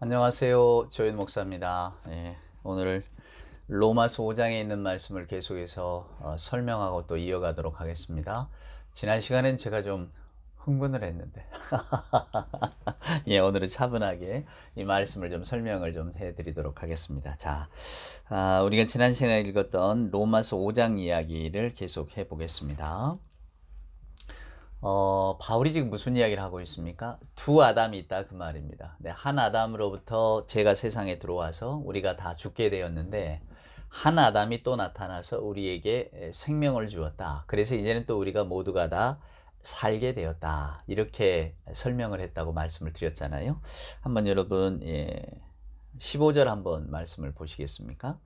안녕하세요. 조현 목사입니다. 예, 오늘 로마서 5장에 있는 말씀을 계속해서 어, 설명하고 또 이어가도록 하겠습니다. 지난 시간엔 제가 좀 흥분을 했는데, 예, 오늘은 차분하게 이 말씀을 좀 설명을 좀 해드리도록 하겠습니다. 자, 아, 우리가 지난 시간에 읽었던 로마서 5장 이야기를 계속 해보겠습니다. 어, 바울이 지금 무슨 이야기를 하고 있습니까? 두 아담이 있다 그 말입니다. 네, 한 아담으로부터 죄가 세상에 들어와서 우리가 다 죽게 되었는데 한 아담이 또 나타나서 우리에게 생명을 주었다. 그래서 이제는 또 우리가 모두가 다 살게 되었다. 이렇게 설명을 했다고 말씀을 드렸잖아요. 한번 여러분 예, 15절 한번 말씀을 보시겠습니까?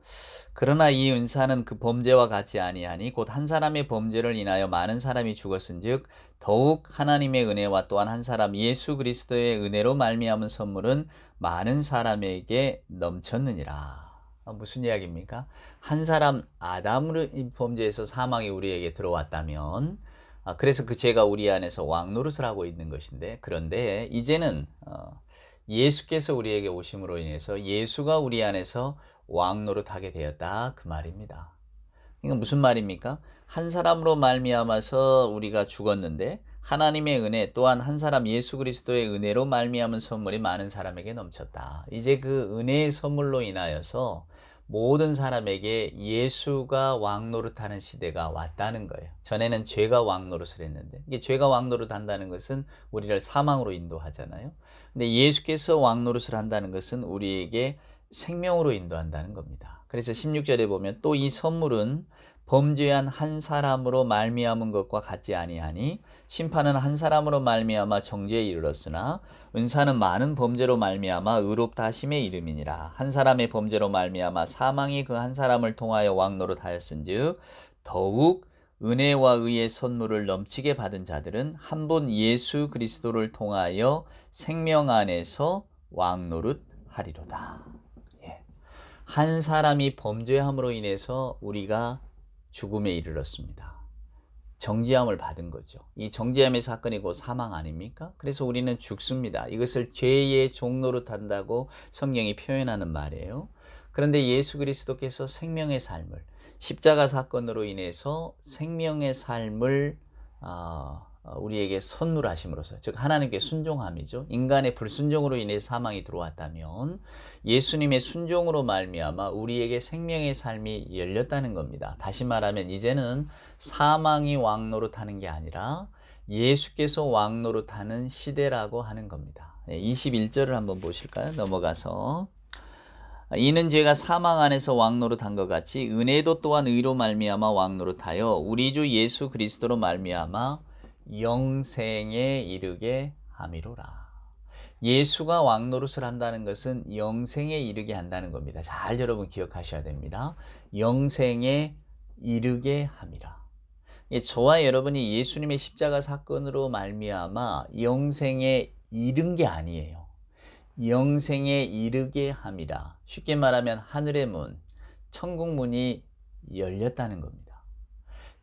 그러나 이 은사는 그 범죄와 같지 아니하니 곧 한 사람의 범죄를 인하여 많은 사람이 죽었은즉 더욱 하나님의 은혜와 또한 한 사람 예수 그리스도의 은혜로 말미암은 선물은 많은 사람에게 넘쳤느니라. 아, 무슨 이야기입니까? 한 사람 아담으로 범죄에서 사망이 우리에게 들어왔다면 아, 그래서 그 죄가 우리 안에서 왕노릇을 하고 있는 것인데 그런데 이제는 어, 예수께서 우리에게 오심으로 인해서 예수가 우리 안에서 왕 노릇하게 되었다 그 말입니다. 이건 무슨 말입니까? 한 사람으로 말미암아서 우리가 죽었는데 하나님의 은혜 또한 한 사람 예수 그리스도의 은혜로 말미암은 선물이 많은 사람에게 넘쳤다. 이제 그 은혜의 선물로 인하여서 모든 사람에게 예수가 왕노릇하는 시대가 왔다는 거예요. 전에는 죄가 왕노릇을 했는데 이게 죄가 왕노릇 한다는 것은 우리를 사망으로 인도하잖아요. 근데 예수께서 왕노릇을 한다는 것은 우리에게 생명으로 인도한다는 겁니다. 그래서 16절에 보면 또 이 선물은 범죄한 한 사람으로 말미암은 것과 같지 아니하니 심판은 한 사람으로 말미암아 정죄에 이르렀으나 은사는 많은 범죄로 말미암아 의롭다 하심의 이름이니라 한 사람의 범죄로 말미암아 사망이 그 한 사람을 통하여 왕노릇 하였은즉 더욱 은혜와 의의 선물을 넘치게 받은 자들은 한 분 예수 그리스도를 통하여 생명 안에서 왕노릇 하리로다. 예. 한 사람이 범죄함으로 인해서 우리가 죽음에 이르렀습니다. 정지함을 받은 거죠. 이 정지함의 사건이 곧 사망 아닙니까? 그래서 우리는 죽습니다. 이것을 죄의 종로로 탄다고 성경이 표현하는 말이에요. 그런데 예수 그리스도께서 생명의 삶을 십자가 사건으로 인해서 생명의 삶을 어, 우리에게 선물하심으로써 즉 하나님께 순종함이죠. 인간의 불순종으로 인해 사망이 들어왔다면 예수님의 순종으로 말미암아 우리에게 생명의 삶이 열렸다는 겁니다. 다시 말하면 이제는 사망이 왕노릇하는 게 아니라 예수께서 왕노릇하는 시대라고 하는 겁니다. 21절을 한번 보실까요? 넘어가서 이는 제가 사망 안에서 왕노릇한 것 같이 은혜도 또한 의로 말미암아 왕노릇하여 우리 주 예수 그리스도로 말미암아 영생에 이르게 함이로라. 예수가 왕노릇을 한다는 것은 영생에 이르게 한다는 겁니다. 잘 여러분 기억하셔야 됩니다. 영생에 이르게 함이라. 저와 여러분이 예수님의 십자가 사건으로 말미암아 영생에 이른 게 아니에요. 영생에 이르게 함이라. 쉽게 말하면 하늘의 문, 천국 문이 열렸다는 겁니다.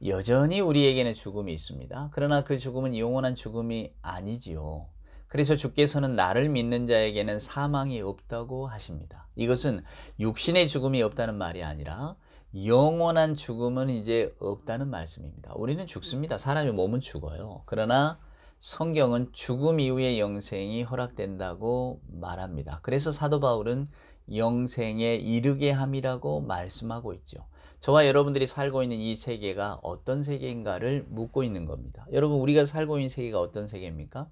여전히 우리에게는 죽음이 있습니다. 그러나 그 죽음은 영원한 죽음이 아니지요. 그래서 주께서는 나를 믿는 자에게는 사망이 없다고 하십니다. 이것은 육신의 죽음이 없다는 말이 아니라 영원한 죽음은 이제 없다는 말씀입니다. 우리는 죽습니다. 사람의 몸은 죽어요. 그러나 성경은 죽음 이후의 영생이 허락된다고 말합니다. 그래서 사도 바울은 영생에 이르게 함이라고 말씀하고 있죠. 저와 여러분들이 살고 있는 이 세계가 어떤 세계인가를 묻고 있는 겁니다. 여러분, 우리가 살고 있는 세계가 어떤 세계입니까?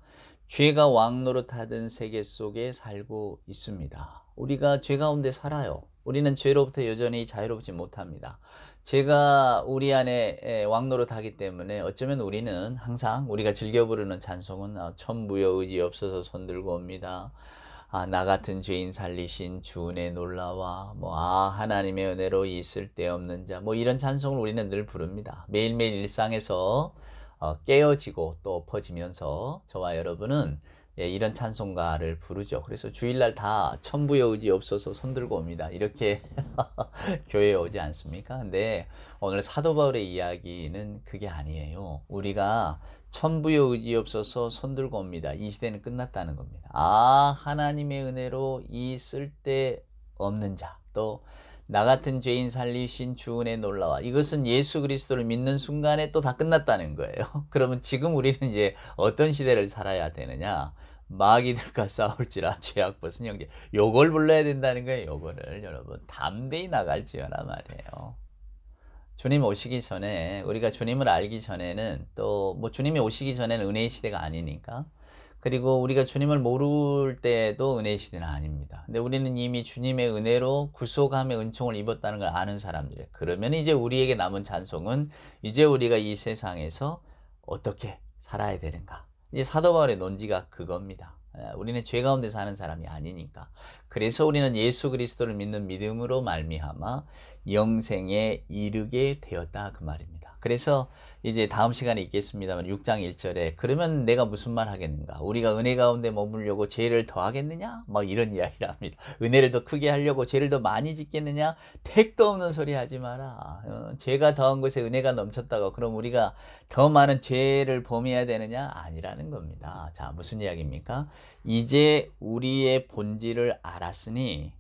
죄가 왕노릇 하던 세계 속에 살고 있습니다. 우리가 죄 가운데 살아요. 우리는 죄로부터 여전히 자유롭지 못합니다. 죄가 우리 안에 왕노릇 하기 때문에 어쩌면 우리는 항상 우리가 즐겨 부르는 찬송은 어, 천부여 의지 없어서 손들고 옵니다. 아, 나 같은 죄인 살리신 주은혜 놀라와 뭐 아 하나님의 은혜로 있을 데 없는 자 뭐 이런 찬송을 우리는 늘 부릅니다. 매일매일 일상에서 어, 깨어지고 또 엎어지면서 저와 여러분은 예, 이런 찬송가를 부르죠. 그래서 주일날 다 천부의 의지 없어서 손 들고 옵니다. 이렇게 교회에 오지 않습니까? 근데 오늘 사도 바울의 이야기는 그게 아니에요. 우리가 천부의 의지 없어서 손들고 옵니다. 이 시대는 끝났다는 겁니다. 아, 하나님의 은혜로 이 쓸데 없는 자, 또 나 같은 죄인 살리신 주 은혜 놀라와. 이것은 예수 그리스도를 믿는 순간에 또 다 끝났다는 거예요. 그러면 지금 우리는 이제 어떤 시대를 살아야 되느냐? 마귀들과 싸울지라 죄악 벗은 형제. 요걸 불러야 된다는 거예요. 요거를 여러분 담대히 나갈지어라 말이에요. 주님 오시기 전에 우리가 주님을 알기 전에는 또 뭐 주님이 오시기 전에는 은혜의 시대가 아니니까 그리고 우리가 주님을 모를 때도 은혜의 시대는 아닙니다. 근데 우리는 이미 주님의 은혜로 구속함의 은총을 입었다는 걸 아는 사람들이에요. 그러면 이제 우리에게 남은 찬송은 이제 우리가 이 세상에서 어떻게 살아야 되는가. 이제 사도 바울의 논지가 그겁니다. 예, 우리는 죄 가운데 사는 사람이 아니니까. 그래서 우리는 예수 그리스도를 믿는 믿음으로 말미암아 영생에 이르게 되었다 그 말입니다. 그래서 이제 다음 시간에 있겠습니다만 6장 1절에 그러면 내가 무슨 말 하겠는가? 우리가 은혜 가운데 머물려고 죄를 더 하겠느냐? 막 이런 이야기를 합니다. 은혜를 더 크게 하려고 죄를 더 많이 짓겠느냐? 택도 없는 소리 하지 마라. 어, 죄가 더한 것에 은혜가 넘쳤다고 그럼 우리가 더 많은 죄를 범해야 되느냐? 아니라는 겁니다. 자, 무슨 이야기입니까? 이제 우리의 본질을 알았으니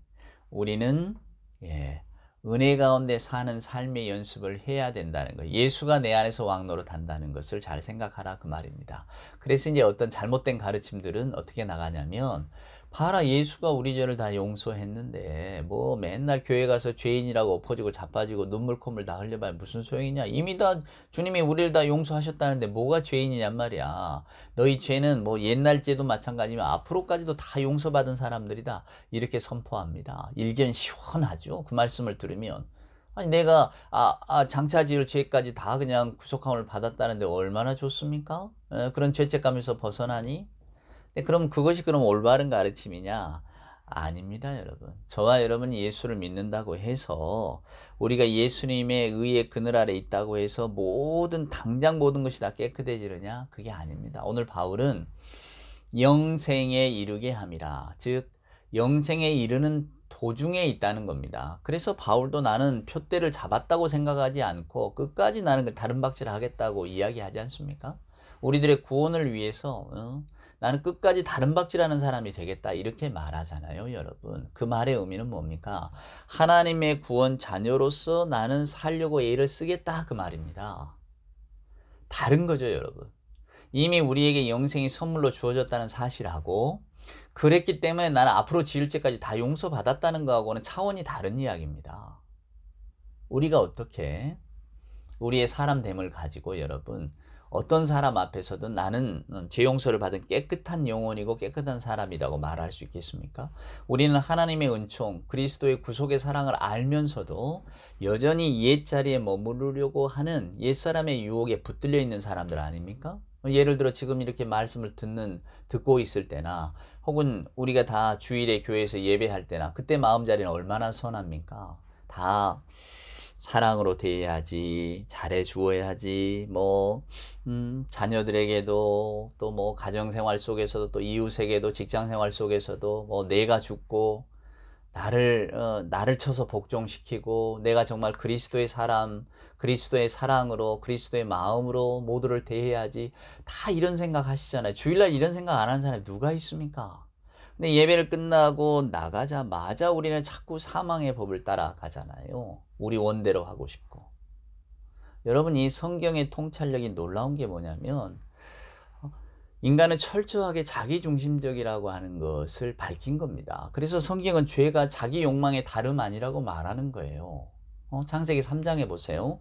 우리는 예, 은혜 가운데 사는 삶의 연습을 해야 된다는 거예요. 예수가 내 안에서 왕노릇 한다는 것을 잘 생각하라 그 말입니다. 그래서 이제 어떤 잘못된 가르침들은 어떻게 나가냐면 봐라 예수가 우리 죄를 다 용서했는데 뭐 맨날 교회 가서 죄인이라고 엎어지고 자빠지고 눈물 콧물 다 흘려봐야 무슨 소용이냐? 이미 다 주님이 우리를 다 용서하셨다는데 뭐가 죄인이냔 말이야. 너희 죄는 뭐 옛날 죄도 마찬가지면 앞으로까지도 다 용서받은 사람들이다. 이렇게 선포합니다. 일견 시원하죠? 그 말씀을 들으면. 아니 내가 아, 아 장차 지을 죄까지 다 그냥 구속함을 받았다는데 얼마나 좋습니까? 에, 그런 죄책감에서 벗어나니 네, 그럼 그것이 그럼 올바른 가르침이냐? 아닙니다, 여러분. 저와 여러분이 예수를 믿는다고 해서 우리가 예수님의 의의 그늘 아래 있다고 해서 모든 당장 모든 것이 다 깨끗해지느냐? 그게 아닙니다. 오늘 바울은 영생에 이르게 함이라. 즉 영생에 이르는 도중에 있다는 겁니다. 그래서 바울도 나는 표대를 잡았다고 생각하지 않고 끝까지 나는 그 다른 박질을 하겠다고 이야기하지 않습니까? 우리들의 구원을 위해서 어? 나는 끝까지 다른 박질하는 사람이 되겠다 이렇게 말하잖아요 여러분. 그 말의 의미는 뭡니까? 하나님의 구원 자녀로서 나는 살려고 애를 쓰겠다 그 말입니다. 다른 거죠 여러분. 이미 우리에게 영생이 선물로 주어졌다는 사실하고 그랬기 때문에 나는 앞으로 지을 죄까지 다 용서받았다는 거하고는 차원이 다른 이야기입니다. 우리가 어떻게 우리의 사람됨을 가지고 여러분 어떤 사람 앞에서든 나는 제 용서를 받은 깨끗한 영혼이고 깨끗한 사람이라고 말할 수 있겠습니까? 우리는 하나님의 은총, 그리스도의 구속의 사랑을 알면서도 여전히 옛 자리에 머무르려고 하는 옛 사람의 유혹에 붙들려 있는 사람들 아닙니까? 예를 들어 지금 이렇게 말씀을 듣는 듣고 있을 때나 혹은 우리가 다 주일에 교회에서 예배할 때나 그때 마음 자리는 얼마나 선합니까? 다 사랑으로 대해야지, 잘해 주어야지, 뭐, 음, 자녀들에게도 또 뭐 가정생활 속에서도 또 이웃에게도 직장생활 속에서도 뭐 내가 죽고 나를, 어, 나를 쳐서 복종시키고 내가 정말 그리스도의 사람, 그리스도의 사랑으로, 그리스도의 마음으로 모두를 대해야지 다 이런 생각 하시잖아요. 주일날 이런 생각 안 하는 사람이 누가 있습니까? 근데 예배를 끝나고 나가자마자 우리는 자꾸 사망의 법을 따라가잖아요. 우리 원대로 하고 싶고. 여러분, 이 성경의 통찰력이 놀라운 게 뭐냐면, 인간은 철저하게 자기중심적이라고 하는 것을 밝힌 겁니다. 그래서 성경은 죄가 자기 욕망의 다름 아니라고 말하는 거예요. 어, 창세기 3장에 보세요.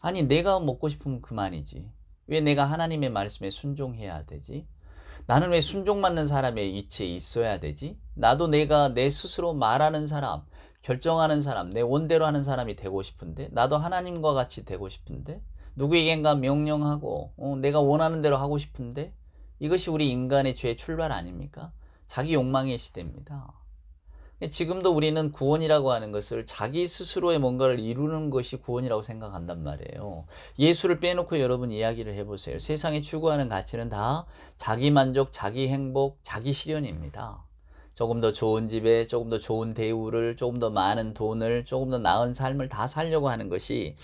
아니, 내가 먹고 싶으면 그만이지. 왜 내가 하나님의 말씀에 순종해야 되지? 나는 왜 순종받는 사람의 이치에 있어야 되지? 나도 내가 내 스스로 말하는 사람, 결정하는 사람, 내 원대로 하는 사람이 되고 싶은데, 나도 하나님과 같이 되고 싶은데, 누구에겐가 명령하고, 어, 내가 원하는 대로 하고 싶은데, 이것이 우리 인간의 죄의 출발 아닙니까? 자기 욕망의 시대입니다. 지금도 우리는 구원이라고 하는 것을 자기 스스로의 뭔가를 이루는 것이 구원이라고 생각한단 말이에요. 예수를 빼놓고 여러분 이야기를 해보세요. 세상에 추구하는 가치는 다 자기 만족, 자기 행복, 자기 실현입니다. 조금 더 좋은 집에, 조금 더 좋은 대우를, 조금 더 많은 돈을, 조금 더 나은 삶을 다 살려고 하는 것이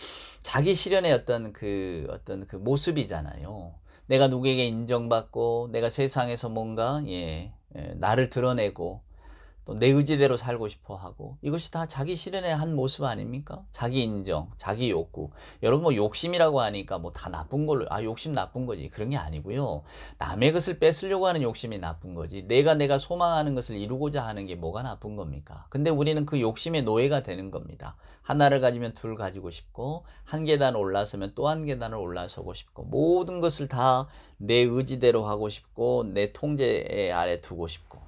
자기 실현의 어떤 그 어떤 그 모습이잖아요. 내가 누구에게 인정받고, 내가 세상에서 뭔가 예, 예 나를 드러내고, 또 내 의지대로 살고 싶어 하고 이것이 다 자기 실현의 한 모습 아닙니까? 자기 인정, 자기 욕구. 여러분 뭐 욕심이라고 하니까 뭐 다 나쁜 걸로 아 욕심 나쁜 거지 그런 게 아니고요. 남의 것을 뺏으려고 하는 욕심이 나쁜 거지. 내가 내가 소망하는 것을 이루고자 하는 게 뭐가 나쁜 겁니까? 근데 우리는 그 욕심의 노예가 되는 겁니다. 하나를 가지면 둘 가지고 싶고 한 계단 올라서면 또 한 계단을 올라서고 싶고 모든 것을 다 내 의지대로 하고 싶고 내 통제 아래 두고 싶고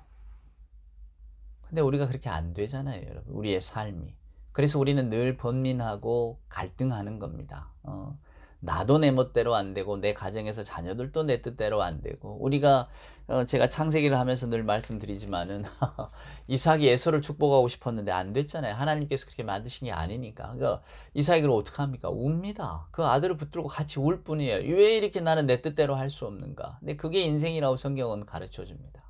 근데 우리가 그렇게 안 되잖아요, 여러분. 우리의 삶이. 그래서 우리는 늘 번민하고 갈등하는 겁니다. 어, 나도 내 멋대로 안 되고 내 가정에서 자녀들도 내 뜻대로 안 되고 우리가 어, 제가 창세기를 하면서 늘 말씀드리지만은 이삭이 에서를 축복하고 싶었는데 안 됐잖아요. 하나님께서 그렇게 만드신 게 아니니까. 그러니까 이삭이 그럼 어떻게 합니까? 웁니다. 그 아들을 붙들고 같이 울 뿐이에요. 왜 이렇게 나는 내 뜻대로 할 수 없는가? 근데 그게 인생이라고 성경은 가르쳐 줍니다.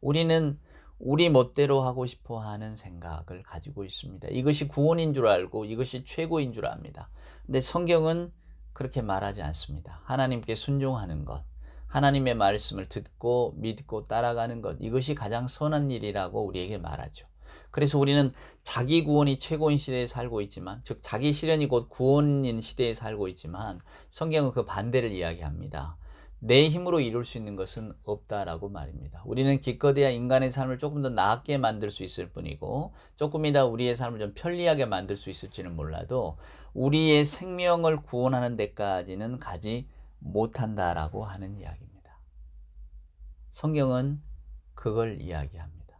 우리는 우리 멋대로 하고 싶어 하는 생각을 가지고 있습니다. 이것이 구원인 줄 알고 이것이 최고인 줄 압니다. 근데 성경은 그렇게 말하지 않습니다. 하나님께 순종하는 것, 하나님의 말씀을 듣고 믿고 따라가는 것, 이것이 가장 선한 일이라고 우리에게 말하죠. 그래서 우리는 자기 구원이 최고인 시대에 살고 있지만, 즉, 자기 실현이 곧 구원인 시대에 살고 있지만, 성경은 그 반대를 이야기합니다. 내 힘으로 이룰 수 있는 것은 없다라고 말입니다. 우리는 기껏해야 인간의 삶을 조금 더 나았게 만들 수 있을 뿐이고 조금이다 우리의 삶을 좀 편리하게 만들 수 있을지는 몰라도 우리의 생명을 구원하는 데까지는 가지 못한다라고 하는 이야기입니다. 성경은 그걸 이야기합니다.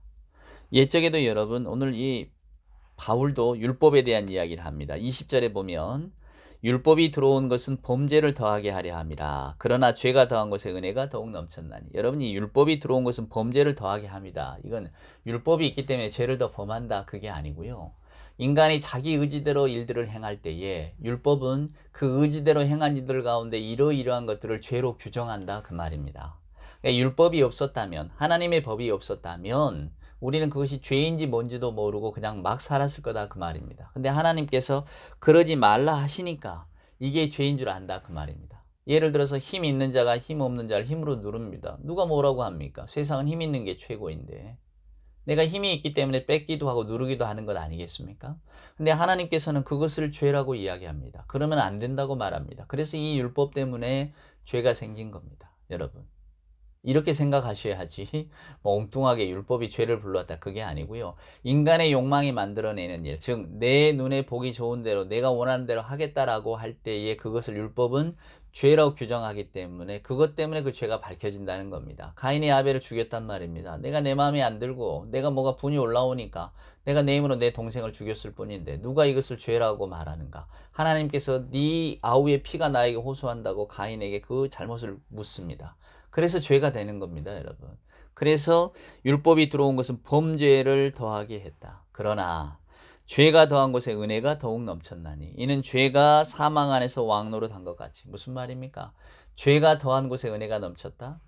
옛적에도 여러분 오늘 이 바울도 율법에 대한 이야기를 합니다. 20절에 보면 율법이 들어온 것은 범죄를 더하게 하려 합니다. 그러나 죄가 더한 것에 은혜가 더욱 넘쳤나니. 여러분이 율법이 들어온 것은 범죄를 더하게 합니다. 이건 율법이 있기 때문에 죄를 더 범한다. 그게 아니고요. 인간이 자기 의지대로 일들을 행할 때에 율법은 그 의지대로 행한 일들 가운데 이러이러한 것들을 죄로 규정한다. 그 말입니다. 그러니까 율법이 없었다면, 하나님의 법이 없었다면, 우리는 그것이 죄인지 뭔지도 모르고 그냥 막 살았을 거다 그 말입니다. 근데 하나님께서 그러지 말라 하시니까 이게 죄인 줄 안다 그 말입니다. 예를 들어서 힘 있는 자가 힘 없는 자를 힘으로 누릅니다. 누가 뭐라고 합니까? 세상은 힘 있는 게 최고인데. 내가 힘이 있기 때문에 뺏기도 하고 누르기도 하는 것 아니겠습니까? 근데 하나님께서는 그것을 죄라고 이야기합니다. 그러면 안 된다고 말합니다. 그래서 이 율법 때문에 죄가 생긴 겁니다. 여러분. 이렇게 생각하셔야 하지. 뭐 엉뚱하게 율법이 죄를 불렀다. 그게 아니고요. 인간의 욕망이 만들어내는 일. 즉, 내 눈에 보기 좋은 대로 내가 원하는 대로 하겠다라고 할 때에 그것을 율법은 죄라고 규정하기 때문에 그것 때문에 그 죄가 밝혀진다는 겁니다. 가인이 아벨을 죽였단 말입니다. 내가 내 마음에 안 들고 내가 뭐가 분이 올라오니까 내가 내 힘으로 내 동생을 죽였을 뿐인데 누가 이것을 죄라고 말하는가? 하나님께서 네 아우의 피가 나에게 호소한다고 가인에게 그 잘못을 묻습니다. 그래서 죄가 되는 겁니다, 여러분. 그래서 율법이 들어온 것은 범죄를 더하게 했다. 그러나 죄가 더한 곳에 은혜가 더욱 넘쳤나니 이는 죄가 사망 안에서 왕노릇 한것 같이 무슨 말입니까? 죄가 더한 곳에 은혜가 넘쳤다.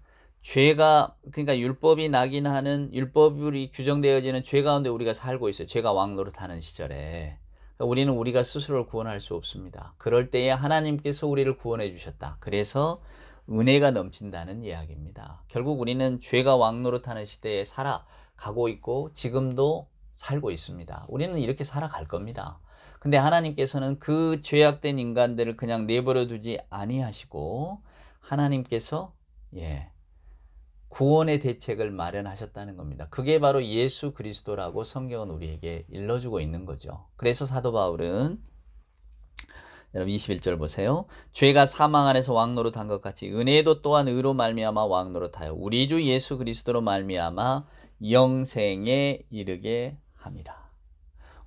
죄가 그러니까 율법이 나긴 하는 율법이 규정되어지는 죄 가운데 우리가 살고 있어요. 죄가 왕노릇하는 시절에 그러니까 우리는 우리가 스스로를 구원할 수 없습니다. 그럴 때에 하나님께서 우리를 구원해 주셨다. 그래서 은혜가 넘친다는 이야기입니다. 결국 우리는 죄가 왕노릇하는 시대에 살아가고 있고 지금도 살고 있습니다. 우리는 이렇게 살아갈 겁니다. 근데 하나님께서는 그 죄악된 인간들을 그냥 내버려 두지 아니하시고 하나님께서 예 구원의 대책을 마련하셨다는 겁니다. 그게 바로 예수 그리스도라고 성경은 우리에게 일러주고 있는 거죠. 그래서 사도 바울은 여러분 21절 보세요. 죄가 사망 안에서 왕노릇 한것 같이 은혜도 또한 의로 말미암아 왕노릇하여 우리 주 예수 그리스도로 말미암아 영생에 이르게 함이라.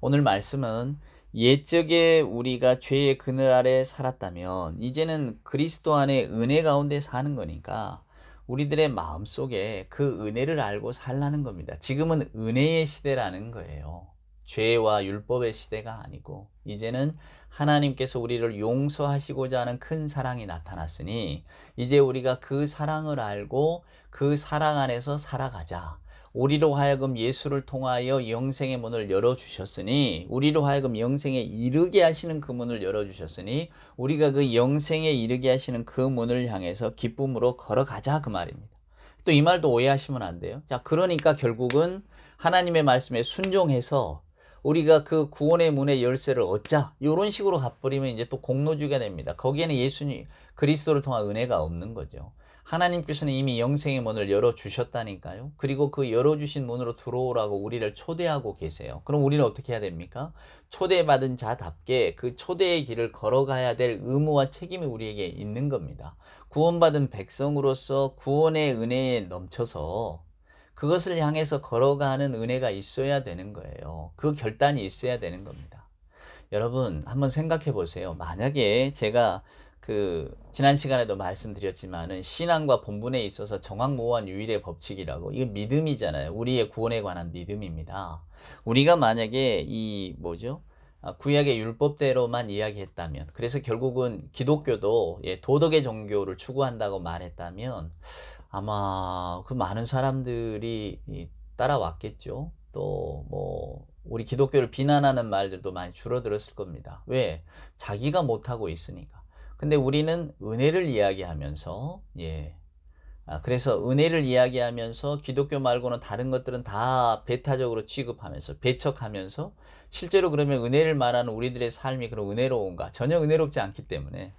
오늘 말씀은 옛적에 우리가 죄의 그늘 아래 살았다면 이제는 그리스도 안에 은혜 가운데 사는 거니까 우리들의 마음 속에 그 은혜를 알고 살라는 겁니다. 지금은 은혜의 시대라는 거예요. 죄와 율법의 시대가 아니고 이제는 하나님께서 우리를 용서하시고자 하는 큰 사랑이 나타났으니 이제 우리가 그 사랑을 알고 그 사랑 안에서 살아가자. 우리로 하여금 예수를 통하여 영생의 문을 열어 주셨으니 우리로 하여금 영생에 이르게 하시는 그 문을 열어 주셨으니 우리가 그 영생에 이르게 하시는 그 문을 향해서 기쁨으로 걸어가자 그 말입니다. 또 이 말도 오해하시면 안 돼요. 자, 그러니까 결국은 하나님의 말씀에 순종해서 우리가 그 구원의 문의 열쇠를 얻자. 이런 식으로 가버리면 이제 또 공로주의가 됩니다. 거기에는 예수님 그리스도를 통한 은혜가 없는 거죠. 하나님께서는 이미 영생의 문을 열어 주셨다니까요. 그리고 그 열어 주신 문으로 들어오라고 우리를 초대하고 계세요. 그럼 우리는 어떻게 해야 됩니까? 초대받은 자답게 그 초대의 길을 걸어가야 될 의무와 책임이 우리에게 있는 겁니다. 구원받은 백성으로서 구원의 은혜에 넘쳐서 그것을 향해서 걸어가는 은혜가 있어야 되는 거예요. 그 결단이 있어야 되는 겁니다. 여러분, 한번 생각해 보세요. 만약에 제가 그 지난 시간에도 말씀드렸지만은 신앙과 본분에 있어서 정확무한 유일의 법칙이라고 이건 믿음이잖아요. 우리의 구원에 관한 믿음입니다. 우리가 만약에 이 뭐죠? 아, 구약의 율법대로만 이야기했다면, 그래서 결국은 기독교도 예, 도덕의 종교를 추구한다고 말했다면, 아마 그 많은 사람들이 이, 따라왔겠죠. 또 뭐 우리 기독교를 비난하는 말들도 많이 줄어들었을 겁니다. 왜? 자기가 못하고 있으니까. 근데 우리는 은혜를 이야기하면서, 예. 아, 그래서 은혜를 이야기하면서 기독교 말고는 다른 것들은 다 배타적으로 취급하면서 배척하면서 실제로 그러면 은혜를 말하는 우리들의 삶이 그럼 은혜로운가? 전혀 은혜롭지 않기 때문에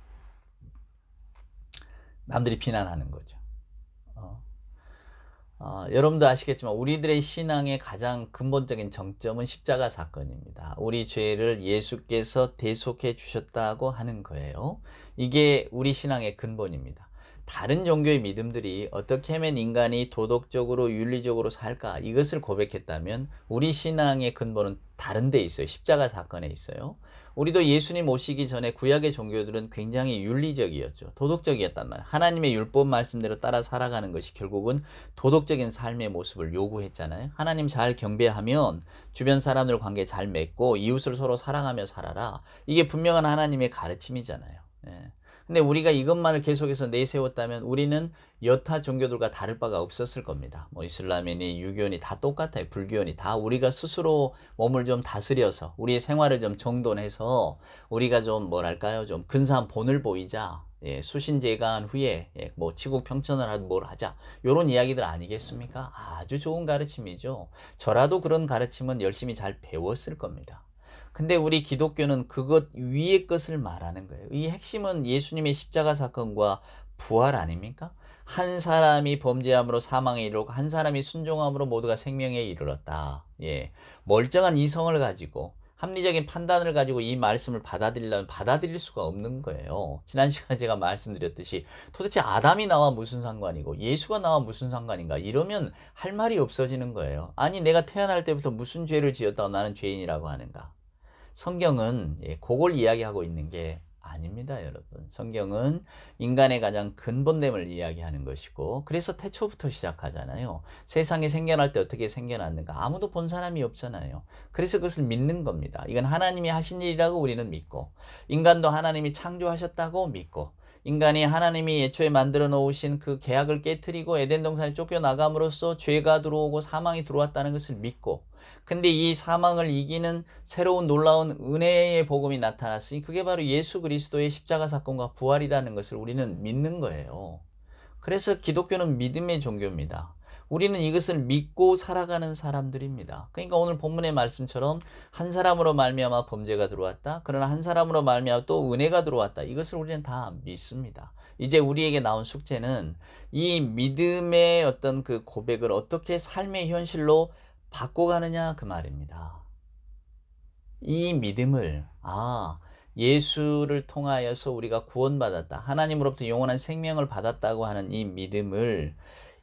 남들이 비난하는 거죠. 어. 어, 여러분도 아시겠지만 우리들의 신앙의 가장 근본적인 정점은 십자가 사건입니다. 우리 죄를 예수께서 대속해 주셨다고 하는 거예요. 이게 우리 신앙의 근본입니다. 다른 종교의 믿음들이 어떻게 하면 인간이 도덕적으로 윤리적으로 살까 이것을 고백했다면 우리 신앙의 근본은 다른 데 있어요. 십자가 사건에 있어요. 우리도 예수님 오시기 전에 구약의 종교들은 굉장히 윤리적이었죠. 도덕적이었단 말이에요. 하나님의 율법 말씀대로 따라 살아가는 것이 결국은 도덕적인 삶의 모습을 요구했잖아요. 하나님 잘 경배하면 주변 사람들 관계 잘 맺고 이웃을 서로 사랑하며 살아라. 이게 분명한 하나님의 가르침이잖아요. 예. 근데 우리가 이것만을 계속해서 내세웠다면 우리는 여타 종교들과 다를 바가 없었을 겁니다. 뭐 이슬람이니 유교니 다 똑같아요. 불교니 다 우리가 스스로 몸을 좀 다스려서 우리의 생활을 좀 정돈해서 우리가 좀 뭐랄까요? 좀 근사한 본을 보이자. 예, 수신제가한 후에 예, 뭐 치국 평천을 하든 뭘 하자 요런 이야기들 아니겠습니까? 아주 좋은 가르침이죠. 저라도 그런 가르침은 열심히 잘 배웠을 겁니다. 근데 우리 기독교는 그것 위의 것을 말하는 거예요. 이 핵심은 예수님의 십자가 사건과 부활 아닙니까? 한 사람이 범죄함으로 사망에 이르고 한 사람이 순종함으로 모두가 생명에 이르렀다. 예. 멀쩡한 이성을 가지고 합리적인 판단을 가지고 이 말씀을 받아들이려면 받아들일 수가 없는 거예요. 지난 시간에 제가 말씀드렸듯이 도대체 아담이 나와 무슨 상관이고 예수가 나와 무슨 상관인가 이러면 할 말이 없어지는 거예요. 아니 내가 태어날 때부터 무슨 죄를 지었다고 나는 죄인이라고 하는가? 성경은 예, 그걸 이야기하고 있는 게 아닙니다, 여러분. 성경은 인간의 가장 근본됨을 이야기하는 것이고, 그래서 태초부터 시작하잖아요. 세상이 생겨날 때 어떻게 생겨났는가? 아무도 본 사람이 없잖아요. 그래서 그것을 믿는 겁니다. 이건 하나님이 하신 일이라고 우리는 믿고, 인간도 하나님이 창조하셨다고 믿고, 인간이 하나님이 애초에 만들어 놓으신 그 계약을 깨뜨리고 에덴 동산에 쫓겨나감으로써 죄가 들어오고 사망이 들어왔다는 것을 믿고 근데 이 사망을 이기는 새로운 놀라운 은혜의 복음이 나타났으니 그게 바로 예수 그리스도의 십자가 사건과 부활이라는 것을 우리는 믿는 거예요. 그래서 기독교는 믿음의 종교입니다. 우리는 이것을 믿고 살아가는 사람들입니다. 그러니까 오늘 본문의 말씀처럼 한 사람으로 말미암아 범죄가 들어왔다. 그러나 한 사람으로 말미암아 또 은혜가 들어왔다. 이것을 우리는 다 믿습니다. 이제 우리에게 나온 숙제는 이 믿음의 어떤 그 고백을 어떻게 삶의 현실로 바꿔가느냐 그 말입니다. 이 믿음을 아 예수를 통하여서 우리가 구원받았다. 하나님으로부터 영원한 생명을 받았다고 하는 이 믿음을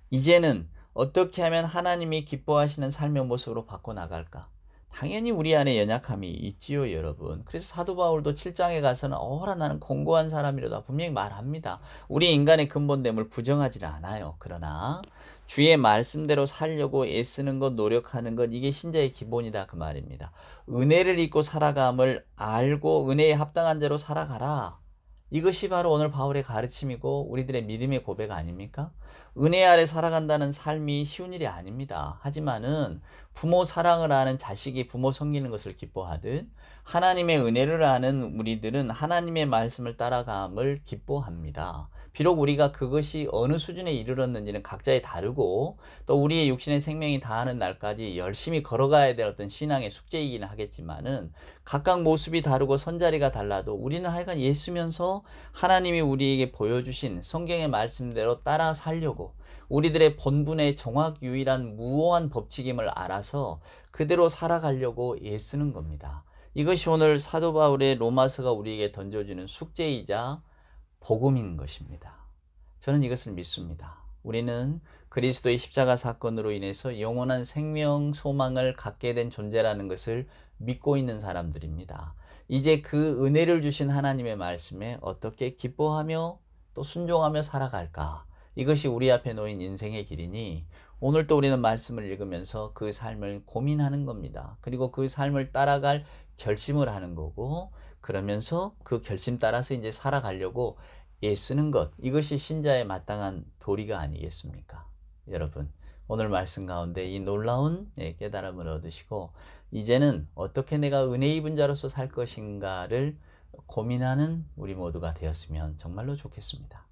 이제는 어떻게 하면 하나님이 기뻐하시는 삶의 모습으로 바꿔 나갈까? 당연히 우리 안에 연약함이 있지요, 여러분. 그래서 사도 바울도 7장에 가서는 어라 나는 공고한 사람이로다 분명히 말합니다. 우리 인간의 근본됨을 부정하지는 않아요. 그러나 주의 말씀대로 살려고 애쓰는 것, 노력하는 것 이게 신자의 기본이다 그 말입니다. 은혜를 입고 살아감을 알고 은혜에 합당한 대로 살아가라. 이것이 바로 오늘 바울의 가르침이고 우리들의 믿음의 고백 아닙니까? 은혜 아래 살아간다는 삶이 쉬운 일이 아닙니다. 하지만은 부모 사랑을 아는 자식이 부모 섬기는 것을 기뻐하듯 하나님의 은혜를 아는 우리들은 하나님의 말씀을 따라감을 기뻐합니다. 비록 우리가 그것이 어느 수준에 이르렀는지는 각자의 다르고 또 우리의 육신의 생명이 다하는 날까지 열심히 걸어가야 될 어떤 신앙의 숙제이기는 하겠지만은 각각 모습이 다르고 선자리가 달라도 우리는 하여간 예쓰면서 하나님이 우리에게 보여주신 성경의 말씀대로 따라 살려고 우리들의 본분의 정확 유일한 무오한 법칙임을 알아서 그대로 살아가려고 애쓰는 겁니다. 이것이 오늘 사도 바울의 로마서가 우리에게 던져주는 숙제이자 복음인 것입니다. 저는 이것을 믿습니다. 우리는 그리스도의 십자가 사건으로 인해서 영원한 생명 소망을 갖게 된 존재라는 것을 믿고 있는 사람들입니다. 이제 그 은혜를 주신 하나님의 말씀에 어떻게 기뻐하며 또 순종하며 살아갈까? 이것이 우리 앞에 놓인 인생의 길이니 오늘 또 우리는 말씀을 읽으면서 그 삶을 고민하는 겁니다. 그리고 그 삶을 따라갈 결심을 하는 거고 그러면서 그 결심 따라서 이제 살아가려고 애쓰는 것 이것이 신자의 마땅한 도리가 아니겠습니까? 여러분 오늘 말씀 가운데 이 놀라운 예, 깨달음을 얻으시고 이제는 어떻게 내가 은혜 입은 자로서 살 것인가를 고민하는 우리 모두가 되었으면 정말로 좋겠습니다.